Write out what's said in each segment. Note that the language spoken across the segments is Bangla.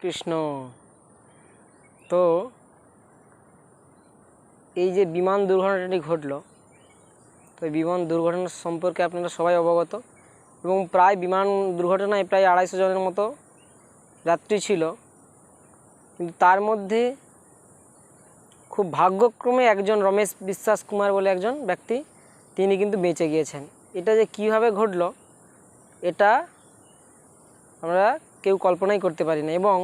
কৃষ্ণ তো এই যে বিমান দুর্ঘটনাটি ঘটলো, তো বিমান দুর্ঘটনা সম্পর্কে আপনারা সবাই অবগত। এবং প্রায় বিমান দুর্ঘটনায় প্রায় আড়াইশো জনের মতো যাত্রী ছিল। কিন্তু তার মধ্যে খুব ভাগ্যক্রমে একজন রমেশ বিশ্বাস কুমার বলে একজন ব্যক্তি, তিনি কিন্তু বেঁচে গিয়েছেন। এটা যে কীভাবে ঘটলো, এটা আমরা কেউ কল্পনাই করতে পারি না। এবং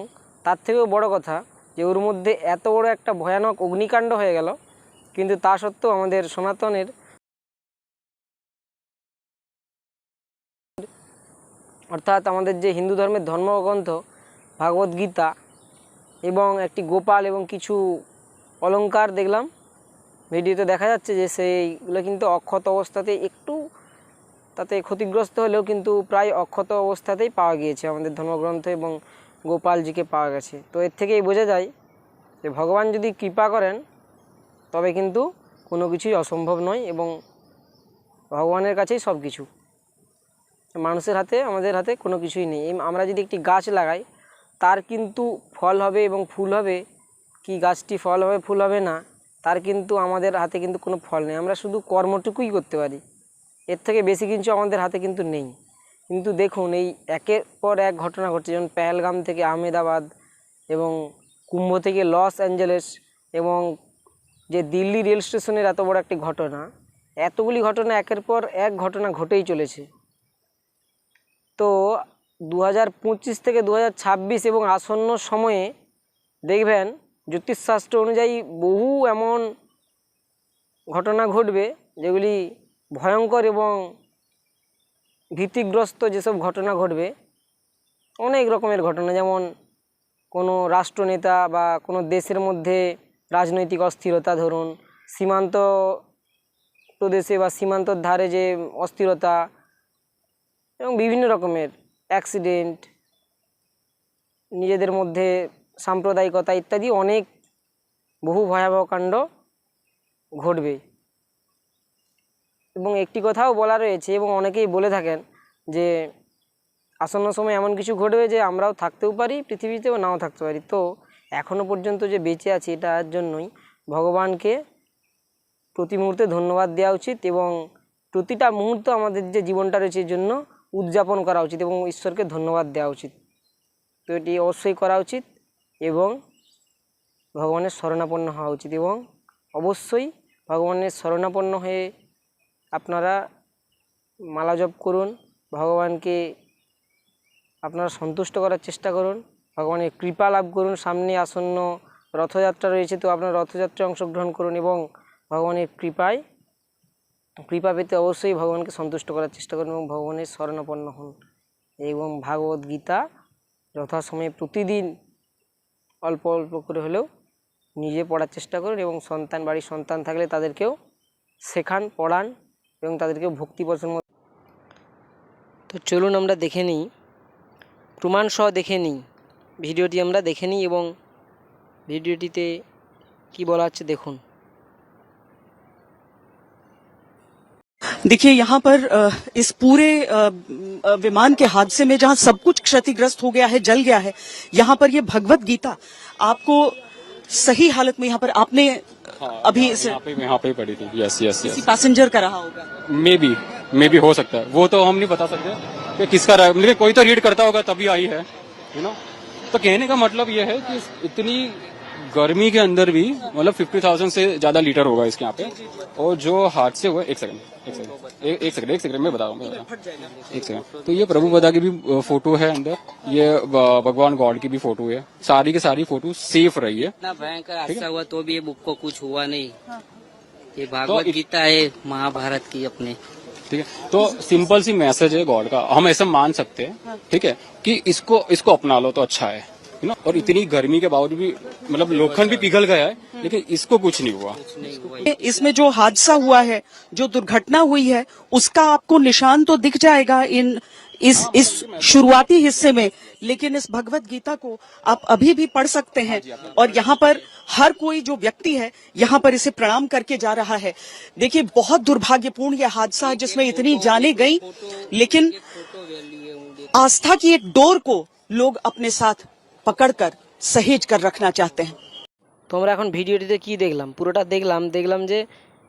তার থেকেও বড় কথা যে, ওর মধ্যে এত বড় একটা ভয়ানক অগ্নিকাণ্ড হয়ে গেল, কিন্তু তা সত্ত্বেও আমাদের সনাতনের অর্থাৎ আমাদের যে হিন্দু ধর্মের ধর্মগ্রন্থ, ভাগবত গীতা এবং একটি গোপাল এবং কিছু অলঙ্কার দেখলাম, ভিডিওতে দেখা যাচ্ছে যে, সেইগুলো কিন্তু অক্ষত অবস্থাতে একটু তাতে ক্ষতিগ্রস্ত হলেও কিন্তু প্রায় অক্ষত অবস্থাতেই পাওয়া গিয়েছে আমাদের ধর্মগ্রন্থ এবং গোপালজিকে পাওয়া গেছে। তো এর থেকেই বোঝা যায় যে ভগবান যদি কৃপা করেন, তবে কিন্তু কোনো কিছুই অসম্ভব নয় এবং ভগবানের কাছেই সব কিছু। মানুষের হাতে, আমাদের হাতে কোনো কিছুই নেই। আমরা যদি একটি গাছ লাগাই, তার কিন্তু ফল হবে এবং ফুল হবে। কি গাছটি ফল হবে, ফুল হবে না, তার কিন্তু আমাদের হাতে কিন্তু কোনো ফল নেই। আমরা শুধু কর্মটুকুই করতে পারি। এর থেকে বেশি কিছু আমাদের হাতে কিন্তু নেই। কিন্তু দেখুন, এই একের পর এক ঘটনা ঘটছে, যেমন পেহেলগাম থেকে আহমেদাবাদ এবং কুম্ভ থেকে লস অ্যাঞ্জেলেস এবং যে দিল্লি রেল স্টেশনের এত বড় একটি ঘটনা, এতগুলি ঘটনা একের পর এক ঘটনা ঘটেই চলেছে। তো দু হাজার পঁচিশ থেকে দু হাজার ছাব্বিশ এবং আসন্ন সময়ে দেখবেন, জ্যোতিষশাস্ত্র অনুযায়ী বহু এমন ঘটনা ঘটবে, যেগুলি ভয়ঙ্কর এবং ভীতিগ্রস্ত যেসব ঘটনা ঘটবে, অনেক রকমের ঘটনা, যেমন কোনো রাষ্ট্রনেতা বা কোনো দেশের মধ্যে রাজনৈতিক অস্থিরতা, ধরুন সীমান্ত প্রদেশে বা সীমান্তর ধারে যে অস্থিরতা এবং বিভিন্ন রকমের অ্যাক্সিডেন্ট নিজেদের মধ্যে সাম্প্রদায়িকতা ইত্যাদি অনেক বহু ভয়াবহ কাণ্ড ঘটবে। এবং একটি কথাও বলা রয়েছে এবং অনেকেই বলে থাকেন যে আসন্ন সময় এমন কিছু ঘটবে যে আমরাও থাকতেও পারি, পৃথিবীতেও নাও থাকতে পারি। তো এখনও পর্যন্ত যে বেঁচে আছি এটার জন্যই ভগবানকে প্রতি মুহূর্তে ধন্যবাদ দেওয়া উচিত এবং প্রতিটা মুহূর্ত আমাদের যে জীবনটা রয়েছে এর জন্য উদযাপন করা উচিত এবং ঈশ্বরকে ধন্যবাদ দেওয়া উচিত। তো এটি অবশ্যই করা উচিত এবং ভগবানের শরণাপন্ন হওয়া উচিত এবং অবশ্যই ভগবানের শরণাপন্ন হয়ে আপনারা মালা জপ করুন, ভগবানকে আপনারা সন্তুষ্ট করার চেষ্টা করুন, ভগবানের কৃপা লাভ করুন, সামনে আসন্ন রথযাত্রা রয়েছে, তো আপনারা রথযাত্রায় অংশগ্রহণ করুন এবং ভগবানের কৃপায়, কৃপা পেতে অবশ্যই ভগবানকে সন্তুষ্ট করার চেষ্টা করুন এবং ভগবানের শরণাপন্ন হন। এবং ভাগবত গীতা যথাসময়ে প্রতিদিন অল্প অল্প করে হলেও নিজে পড়ার চেষ্টা করুন এবং সন্তান, বাড়ির সন্তান থাকলে তাদেরকেও শেখান, পড়ান। এবং তাদেরকে ভক্তি পছন্দ তো চলুন আমরা দেখে নিই প্রমাণ সহ দেখে নিই ভিডিওটি আমরা দেখে নিই এবং ভিডিওটিতে কি বলা হচ্ছে দেখুন देखिए यहाँ पर अ, इस पूरे अ, अ, विमान के हादसे में जहाँ सब कुछ क्षतिग्रस्त हो गया है जल गया है यहाँ पर ये भगवत गीता आपको सही हालत में यहाँ पर आपने हाँ, अभी इसे यहाँ पे यहाँ पे ही पड़ी थी। यस यस यस पैसेंजर का रहा होगा। मे बी मे बी हो सकता है। वो तो हम नहीं बता सकते कि किसका रहा मतलब कोई तो रीड करता होगा तभी आई है यू नो तो कहने का मतलब ये है कि इतनी गर्मी के अंदर भी मतलब फिफ्टी थाउज़ेंड से ज़्यादा लीटर होगा इसके यहाँ पे। और जो हादसे हुए एक सेकंड एक सेकंड एक सेकंड एक सेकंड मैं बता रहा हूँ हूँ। एक सेकंड तो ये प्रभु बदा की भी फ़ोटो है अंदर। ये भगवान गॉड की भी फ़ोटो है। सारी की सारी फ़ोटो सेफ़ रही है। भयंकर हादसा हुआ तो भी ये बुक को कुछ हुआ नहीं। ये तो भागवत गीता है महाभारत की अपने। ठीक है? तो सिंपल सी मैसेज है गॉड का। हम ऐसा मान सकते हैं ठीक है? कि इसको इसको अपना लो तो अच्छा है है ना और इतनी गर्मी के बावजूद भी मतलब लोखंड भी पिघल गया है, लेकिन इसको कुछ नहीं हुआ। इसमें जो हादसा हुआ है, जो दुर्घटना हुई है, उसका आपको निशान तो दिख जाएगा इन, इस इस शुरुआती हिस्से में, लेकिन इस भगवत गीता को आप अभी भी पढ़ सकते हैं। और यहाँ पर हर कोई जो व्यक्ति है, यहाँ पर इसे प्रणाम करके जा रहा है। देखिए, बहुत दुर्भाग्यपूर्ण यह हादसा है जिसमें इतनी जाने गई, लेकिन आस्था की एक डोर को लोग अपने साथ पकड़कर सहेज कर रखना चाहते हैं তোমরা এখন ভিডিওটিতে কি দেখলাম পুরোটা দেখলাম দেখলাম যে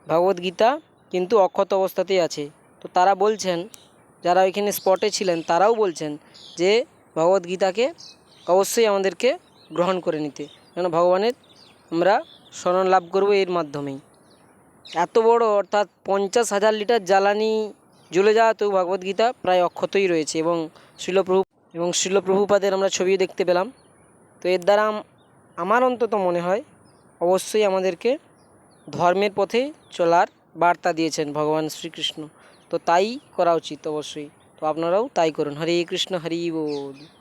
ভগবদ গীতা কিন্তু অক্ষত অবস্থাতেই আছে তো তারা বলছেন যারা ওইখানে স্পটে ছিলেন তারাও বলছেন যে ভগবদ গীতাকে অবশ্যই আমাদেরকে গ্রহণ করে নিতে কেন ভগবানের আমরা শরণ লাভ করবো এর মাধ্যমেই এত বড় অর্থাৎ পঞ্চাশ হাজার লিটার জ্বালানি জ্বলে যাওয়াতেও ভগবদ গীতা প্রায় অক্ষতই রয়েছে এবং শিলপ্রভু এবং শিলপ্রভুপাদের আমরা ছবিও দেখতে পেলাম তো এর দ্বারা আমার অন্তত মনে হয় অবশ্যই আমাদেরকে ধর্মের পথে চলার বার্তা দিয়েছেন ভগবান শ্রীকৃষ্ণ। তো তাই করা উচিত অবশ্যই। তো আপনারাও তাই করুন। হরে কৃষ্ণ, হরি বল।